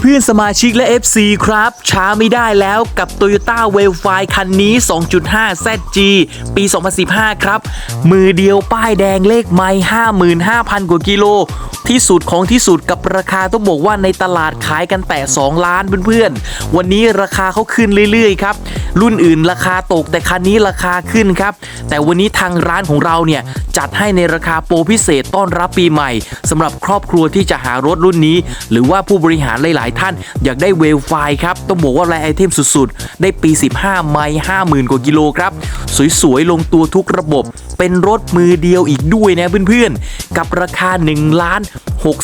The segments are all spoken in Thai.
เพื่อนๆสมาชิกและ FC ครับ ช้าไม่ได้แล้วกับ Toyota w e l f i คันนี้ 2.5 ZG ปี 2015 ครับ มือเดียวป้ายแดงเลขไม้55,000 กว่ากิโล ที่สุดของที่สุดกับราคาต้องบอกว่าในตลาดขายกันแต่ 2 ล้านเพื่อนๆ วันนี้ราคาเขาขึ้นเรื่อยๆ ครับ รุ่นอื่นราคาตกแต่คันนี้ราคาขึ้นครับ แต่วันนี้ทางร้านของเราเนี่ยจัดให้ในราคาโปรพิเศษต้อนรับปีใหม่สำหรับครอบครัวที่จะหารถรุ่นนี้ หรือว่าผู้บริหารหลาย ๆ ท่านอยากได้เวลไฟครับ ต้องบอกว่าแรไอเทมสุด ๆ ได้ปี 15 ไมล์50,000 กว่ากิโลครับ สวย ๆ ลงตัวทุกระบบ เป็นรถมือเดียวอีกด้วยนะเพื่อน ๆ กับราคา 1 ล้าน6 9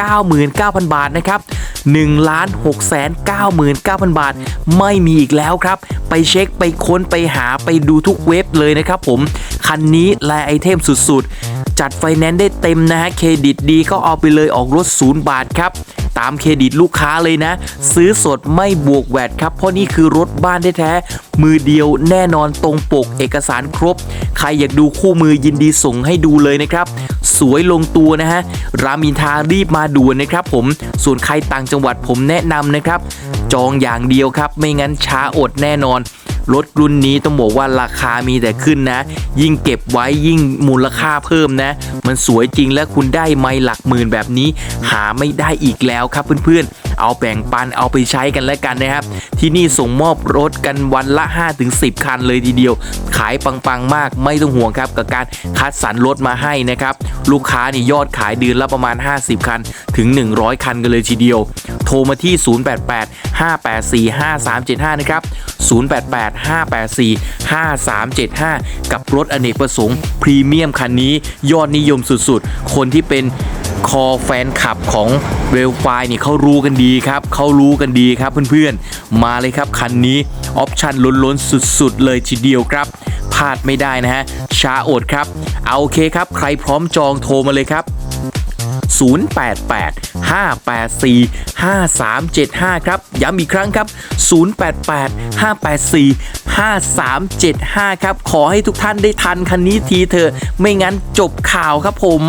9 0 0 0 บาทนะครับ 1ล้าน6 9 9 0 0 0 บาท ไม่มีอีกแล้วครับ ไปเช็คไปค้นไปหาไปดูทุกเว็บเลยนะครับผม คันนี้แลไอเทมสุดๆ จัดไฟแนนซ์ได้เต็มนะฮะ เครดิตดีก็เอาไปเลยออกรถศูนย์บาทครับ ตามเครดิตลูกค้าเลยนะ ซื้อสดไม่บวกแวดครับ เพราะนี่คือรถบ้านแท้ๆมือเดียวแน่นอนตรงปกเอกสารครบ ใครอยากดูคู่มือยินดีส่งให้ดูเลยนะครับ สวยลงตัวนะฮะรามินทารีบมาด่วนนะครับ ผมส่วนใครต่างจังหวัดผมแนะนำนะครับ จองอย่างเดียวครับ ไม่งั้นช้าอดแน่นอน รถรุ่นนี้ต้องบอกว่าราคามีแต่ขึ้นนะ ยิ่งเก็บไว้ยิ่งมูลค่าเพิ่มนะ มันสวยจริงและคุณได้ไม่หลักหมื่นแบบนี้ หาไม่ได้อีกแล้วครับเพื่อนๆ เอาแบ่งปันเอาไปใช้กันแล้วกันนะครับ ที่นี่ส่งมอบรถกันวันละ 5-10 คันเลยทีเดียว ขายปังๆมากไม่ต้องห่วงครับ กับการคัดสรรรถมาให้นะครับ ลูกค้านี่ยอดขายเดือนละประมาณ 50 คันถึง 100 คันกันเลยทีเดียว โทรมาที่ 088-584-5375 นะครับ 088-584-5375 กับรถอเนกประสงค์พรีเมียมคันนี้ยอดนิยมสุดๆ คนที่เป็นคอแฟนคลับของเวลไฟนี่เขารู้กันดีครับเขารู้กันดีครับเพื่อนๆ มาเลยครับคันนี้ ออปชั่นล้นๆ สุดๆ เลยทีเดียวครับพลาดไม่ได้นะฮะช้าอดครับ เอาโอเคครับ ใครพร้อมจองโทรมาเลยครับ 088 584 5375 ครับ ย้ำอีกครั้งครับ 088 584 5375 ครับ ขอให้ทุกท่านได้ทันคันนี้ทีเถอะ ไม่งั้นจบข่าวครับผม